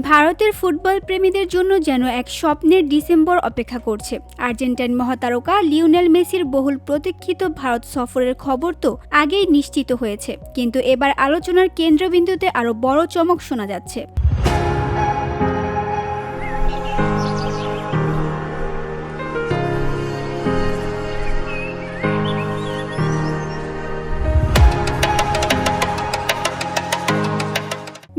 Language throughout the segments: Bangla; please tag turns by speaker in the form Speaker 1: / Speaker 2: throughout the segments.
Speaker 1: ভারতের ফুটবল প্রেমীদের জন্য যেন এক স্বপ্নের ডিসেম্বর অপেক্ষা করছে। আর্জেন্টাইন মহাতারকা লিওনেল মেসির বহুল প্রতীক্ষিত ভারত সফরের খবর তো আগেই নিশ্চিত হয়েছে। কিন্তু এবার আলোচনার কেন্দ্রবিন্দুতে আরও বড় চমক শোনা যাচ্ছে।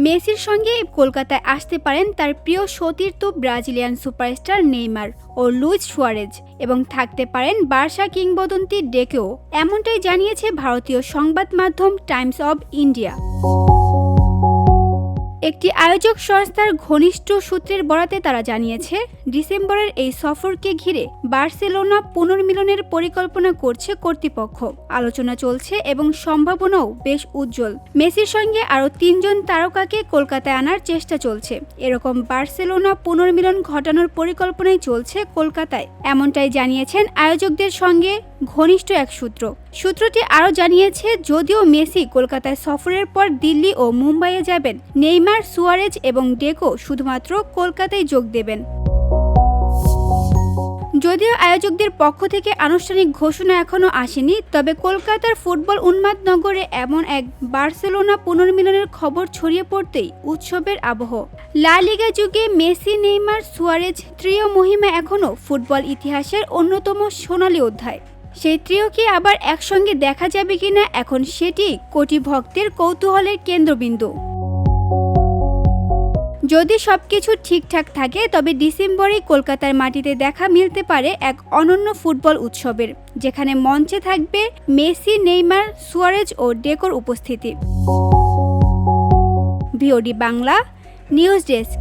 Speaker 1: মেসির সঙ্গে কলকাতায় আসতে পারেন তার প্রিয় সতীর্থ ব্রাজিলিয়ান সুপারস্টার নেইমার ও লুইজ সুয়ারেজ এবং থাকতে পারেন বার্সা কিংবদন্তি ডেকেও, এমনটাই জানিয়েছে ভারতীয় সংবাদ মাধ্যম টাইমস অব ইন্ডিয়া। একটি আয়োজক সংস্থার ঘনিষ্ঠ সূত্রের বরাতে তারা জানিয়েছে, ডিসেম্বরের এই সফরকে ঘিরে বার্সেলোনা পুনর্মিলনের পরিকল্পনা করছে কর্তৃপক্ষ। আলোচনা চলছে এবং সম্ভাবনাও বেশ উজ্জ্বল। মেসির সঙ্গে আরও তিনজন তারকাকে কলকাতায় আনার চেষ্টা চলছে। এরকম বার্সেলোনা পুনর্মিলন ঘটানোর পরিকল্পনাই চলছে কলকাতায়, এমনটাই জানিয়েছেন আয়োজকদের সঙ্গে ঘনিষ্ঠ এক সূত্র। সূত্রটি আরও জানিয়েছে, যদিও মেসি কলকাতায় সফরের পর দিল্লি ও মুম্বাইয়ে যাবেন, নেইমার, সুয়ারেজ এবং ডেকো শুধুমাত্র কলকাতায় যোগ দেবেন। যদিও আয়োজকদের পক্ষ থেকে আনুষ্ঠানিক ঘোষণা এখনও আসেনি, তবে কলকাতার ফুটবল উন্মাদ নগরে এমন এক বার্সেলোনা পুনর্মিলনের খবর ছড়িয়ে পড়তেই উৎসবের আবহ। লা লিগা যুগে মেসি, নেইমার, সুয়ারেজ, ত্রিয় মহিমা এখনও ফুটবল ইতিহাসের অন্যতম সোনালী অধ্যায়। সেই ত্রিয়কে আবার একসঙ্গে দেখা যাবে কিনা এখন সেটি কোটি ভক্তের কৌতূহলের কেন্দ্রবিন্দু। যদি সবকিছু ঠিকঠাক থাকে, তবে ডিসেম্বরে কলকাতার মাটিতে দেখা মিলতে পারে এক অনন্য ফুটবল উৎসবের, যেখানে মঞ্চে থাকবে মেসি, নেইমার, সুয়ারেজ ও ডেকোর উপস্থিতি। VOD Bangla, news desk.